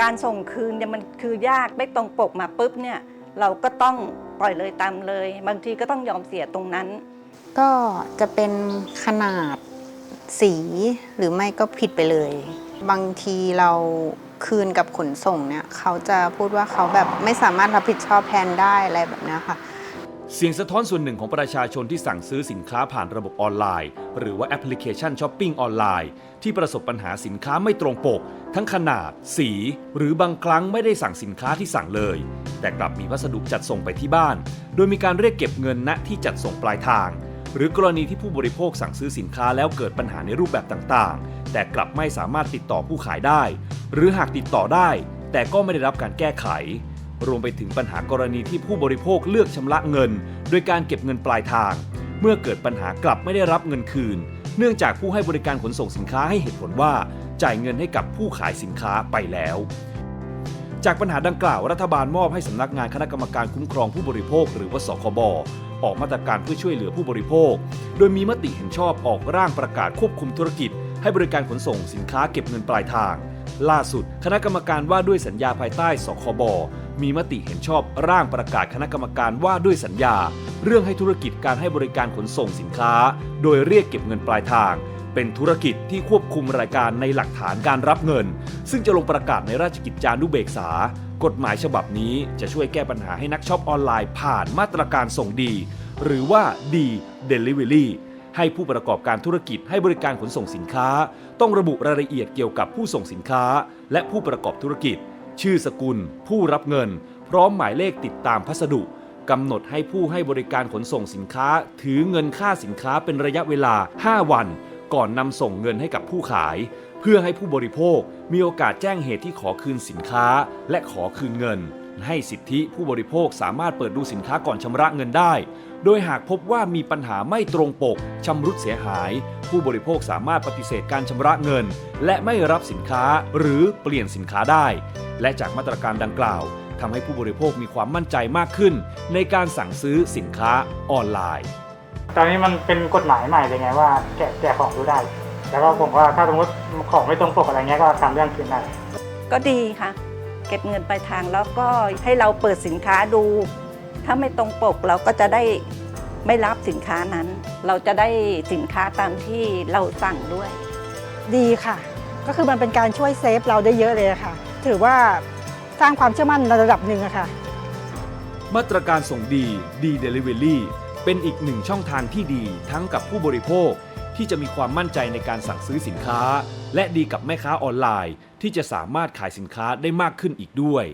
การส่งคืนเนี่ยมันคือยากไม่ตรงปกมาปุ๊บเนี่ยเราก็ต้องปล่อยเลยตามเลย บางทีก็ต้องยอมเสียตรงนั้น ก็จะเป็นขนาดสีหรือไม่ก็ผิดไปเลย บางทีเราคืนกับขนส่งเนี่ยเขาจะพูดว่าเขาแบบไม่สามารถรับผิดชอบแทนได้อะไรแบบนี้ค่ะ เสียงสะท้อนส่วนหนึ่งของประชาชนที่สั่งซื้อสินค้าผ่านระบบออนไลน์ หรือว่าแอปพลิเคชันช้อปปิ้งออนไลน์ที่ประสบปัญหาสินค้าไม่ตรงปก ทั้งขนาด สี หรือบางครั้งไม่ได้สั่งสินค้าที่สั่งเลย แต่กลับมีพัสดุจัดส่งไปที่บ้าน โดยมีการเรียกเก็บเงินณที่จัดส่งปลายทาง หรือกรณีที่ผู้บริโภคสั่งซื้อสินค้าแล้วเกิดปัญหาในรูปแบบต่างๆ แต่กลับไม่สามารถติดต่อผู้ขายได้ หรือหากติดต่อได้ แต่ก็ไม่ได้รับการแก้ไข รวมไปถึงปัญหากรณีที่ผู้บริโภคเลือกชำระเงิน โดยการเก็บเงินปลายทาง เมื่อเกิดปัญหากลับไม่ได้รับเงินคืน เนื่องจากผู้ให้บริการขนส่งสินค้าให้เหตุผลว่า จ่ายเงินให้กับผู้ขายสินค้าไปแล้วจากปัญหาดังกล่าวรัฐบาลมอบให้สำนักงานคณะกรรมการคุ้มครองผู้บริโภค หรือว่าสคบออกมาตรการเพื่อช่วยเหลือผู้บริโภค โดยมีมติเห็นชอบออกร่างประกาศควบคุมธุรกิจ ให้บริการขนส่งสินค้าเก็บเงินปลายทาง ล่าสุด คณะกรรมการว่าด้วยสัญญาภายใต้สคบมีมติเห็นชอบร่างประกาศคณะกรรมการว่าด้วยสัญญา เรื่องให้ธุรกิจการให้บริการขนส่งสินค้า โดยเรียกเก็บเงินปลายทาง เป็นธุรกิจที่ควบคุมรายการในหลักฐานการรับเงิน ซึ่งจะลงประกาศในราชกิจจานุเบกษา กฎหมายฉบับนี้จะช่วยแก้ปัญหาให้นักช็อปออนไลน์ผ่านมาตรการส่งดี หรือว่าดีเดลิเวอรี่ ให้ผู้ประกอบการธุรกิจให้บริการขนส่งสินค้า ต้องระบุรายละเอียดเกี่ยวกับผู้ส่งสินค้า และผู้ประกอบธุรกิจ ชื่อสกุล ผู้รับเงิน พร้อมหมายเลขติดตามพัสดุกำหนดให้ผู้ให้บริการขนส่งสินค้า ถือเงินค่าสินค้าเป็นระยะเวลา 5 วัน ก่อนนำส่งเงินให้กับผู้ขาย เพื่อให้ผู้บริโภคมีโอกาสแจ้งเหตุที่ขอคืนสินค้า และขอคืนเงิน ให้สิทธิผู้บริโภคสามารถเปิดดูสินค้าก่อนชำระเงินได้ โดยหากพบว่ามีปัญหาไม่ตรงปกชำรุดเสียหาย ผู้บริโภคสามารถปฏิเสธการชำระเงิน และไม่รับสินค้าหรือเปลี่ยนสินค้าได้ และจากมาตรการดังกล่าวทำให้ผู้บริโภคมีความมั่นใจมากขึ้น ในการสั่งซื้อสินค้าออนไลน์ ตอนนี้มันเป็นกฎหมายใหม่เลยไงว่าแกะแกะของดูได้ แล้วก็ผมว่าถ้าสมมติของไม่ตรงปกอะไรเงี้ยก็ทำเรื่องคืนได้ก็ดีค่ะ เก็บเงินปลายทางแล้วก็ให้เราเปิดสินค้าดู ถ้าไม่ตรงปกเราก็จะได้ไม่รับสินค้านั้น เราจะได้สินค้าตามที่เราสั่งด้วย ดีค่ะ ก็คือมันเป็นการช่วยเซฟเราได้เยอะเลยอะค่ะ ถือว่าสร้างความเชื่อมั่นในระดับหนึ่งอะค่ะ มาตรการส่งดีดีเดลิเวอรี่เป็นอีกหนึ่งช่องทางที่ดีทั้งกับผู้บริโภค ที่จะมีความมั่นใจในการสั่งซื้อสินค้า และดีกับแม่ค้าออนไลน์ ที่จะสามารถขายสินค้าได้มากขึ้นอีกด้วย